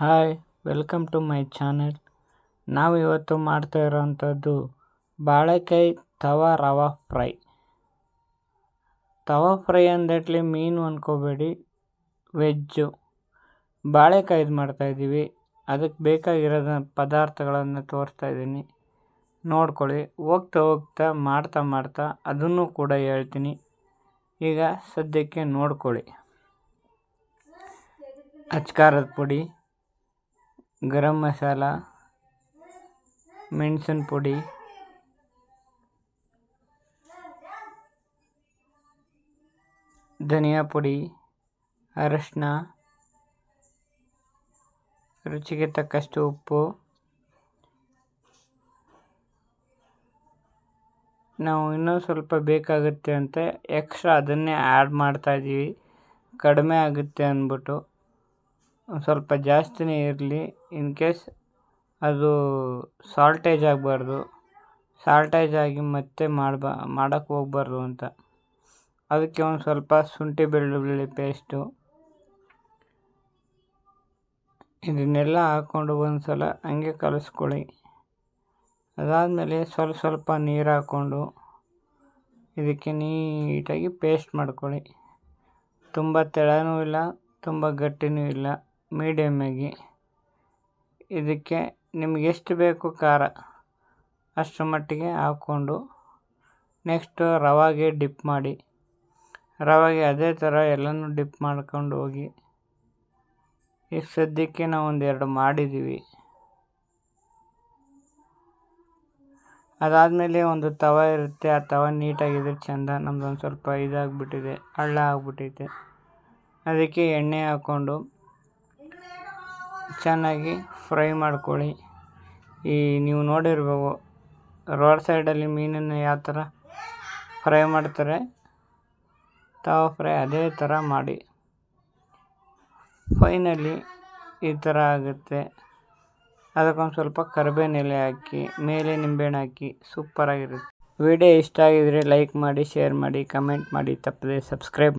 Hi welcome to my channel ನಾವು ಇವತ್ತು ಮಾಡ್ತಾ ಇರೋವಂಥದ್ದು ಬಾಳೆಕಾಯಿ ತವಾ ರವ ಫ್ರೈ. ತವಾ ಫ್ರೈ ಅಂದಟ್ಲಿ ಮೀನು ಅಂದ್ಕೋಬೇಡಿ ವೆಜ್ಜು ಬಾಳೆಕಾಯ್ದು ಮಾಡ್ತಾಯಿದ್ದೀವಿ ಅದಕ್ಕೆ ಬೇಕಾಗಿರೋದ ಪದಾರ್ಥಗಳನ್ನು ತೋರಿಸ್ತಾ ಇದ್ದೀನಿ ನೋಡ್ಕೊಳ್ಳಿ, ಹೋಗ್ತಾ ಹೋಗ್ತಾ, ಮಾಡ್ತಾ ಮಾಡ್ತಾ ಅದನ್ನು ಕೂಡ ಹೇಳ್ತೀನಿ. ಈಗ ಸದ್ಯಕ್ಕೆ ನೋಡ್ಕೊಳ್ಳಿ. ಅಚ್ಕಾರದ ಪುಡಿ ಗರಂ ಮಸಾಲ, ಮೆಣಸಿನ ಪುಡಿ, ಧನಿಯಾ ಪುಡಿ, ಅರಶಿನ, ರುಚಿಗೆ ತಕ್ಕಷ್ಟು ಉಪ್ಪು. ನಾವು ಇನ್ನೂ ಸ್ವಲ್ಪ ಬೇಕಾಗುತ್ತೆ ಅಂತ ಎಕ್ಸ್ಟ್ರಾ ಅದನ್ನೇ ಆ್ಯಡ್ ಮಾಡ್ತಾಯಿದ್ದೀವಿ ಕಡಿಮೆ ಆಗುತ್ತೆ ಅಂದ್ಬಿಟ್ಟು. ಸ್ವಲ್ಪ ಜಾಸ್ತಿನೇ ಇರಲಿ. ಇನ್ ಕೇಸ್ ಅದು ಸಾಲ್ಟೇಜ್ ಆಗಬಾರ್ದು. ಸಾಲ್ಟೇಜ್ ಆಗಿ ಮತ್ತೆ ಮಾಡ್ಬಾ ಮಾಡೋಕ್ಕೆ ಹೋಗ್ಬಾರ್ದು ಅಂತ. ಅದಕ್ಕೆ ಒಂದು ಸ್ವಲ್ಪ ಶುಂಠಿ, ಬೆಳ್ಳುಳ್ಳಿ ಪೇಸ್ಟು ಇದನ್ನೆಲ್ಲ ಹಾಕ್ಕೊಂಡು ಒಂದು ಸಲ ಹಂಗೆ ಕಲಿಸ್ಕೊಳ್ಳಿ. ಅದಾದಮೇಲೆ ಸ್ವಲ್ಪ ಸ್ವಲ್ಪ ನೀರು ಹಾಕ್ಕೊಂಡು ಇದಕ್ಕೆ ನೀಟಾಗಿ ಪೇಸ್ಟ್ ಮಾಡ್ಕೊಳ್ಳಿ. ತುಂಬ ತೆಳನೂ ಇಲ್ಲ, ತುಂಬ ಗಟ್ಟಿನೂ ಇಲ್ಲ. ಮೀಡಿಯಮ್ಮಾಗಿ. ಇದಕ್ಕೆ ನಿಮ್ಗೆ ಎಷ್ಟು ಬೇಕು ಖಾರ ಅಷ್ಟರ ಮಟ್ಟಿಗೆ ಹಾಕ್ಕೊಂಡು ನೆಕ್ಸ್ಟು ರವಾಗೆ ಡಿಪ್ ಮಾಡಿ. ರವಾಗೆ ಅದೇ ಥರ ಎಲ್ಲನೂ ಡಿಪ್ ಮಾಡ್ಕೊಂಡು ಹೋಗಿ. ಈಗ ಸದ್ಯಕ್ಕೆ ನಾವು ಒಂದೆರಡು ಮಾಡಿದ್ದೀವಿ. ಅದಾದಮೇಲೆ ಒಂದು ತವ ಇರುತ್ತೆ, ಆ ತವ ನೀಟಾಗಿದ್ರೆ ಚೆಂದ, ನಮ್ದೊಂದು ಸ್ವಲ್ಪ ಇದಾಗಿಬಿಟ್ಟಿದೆ, ಹಳ್ಳ ಆಗಿಬಿಟ್ಟೈತೆ. ಅದಕ್ಕೆ ಎಣ್ಣೆ ಹಾಕ್ಕೊಂಡು ಚೆನ್ನಾಗಿ ಫ್ರೈ ಮಾಡ್ಕೊಳ್ಳಿ. ಈ ನೀವು ನೋಡಿರ್ಬೋದು ರೋಡ್ ಸೈಡಲ್ಲಿ ಮೀನನ್ನು ಯಾವ ಥರ ಫ್ರೈ ಮಾಡ್ತಾರೆ, ತಾವು ಫ್ರೈ ಅದೇ ಥರ ಮಾಡಿ. ಫೈನಲಿ ಈ ಥರ ಆಗುತ್ತೆ. ಅದಕ್ಕೊಂದು ಸ್ವಲ್ಪ ಕರಿಬೇವಿನ ಎಲೆ ಹಾಕಿ, ಮೇಲೆ ನಿಂಬೆಹಣ್ಣು ಹಾಕಿ ಸೂಪರಾಗಿರುತ್ತೆ. ವಿಡಿಯೋ ಇಷ್ಟ ಆಗಿದರೆ ಲೈಕ್ ಮಾಡಿ, ಶೇರ್ ಮಾಡಿ, ಕಮೆಂಟ್ ಮಾಡಿ. ತಪ್ಪದೆ ಸಬ್ಸ್ಕ್ರೈಬ್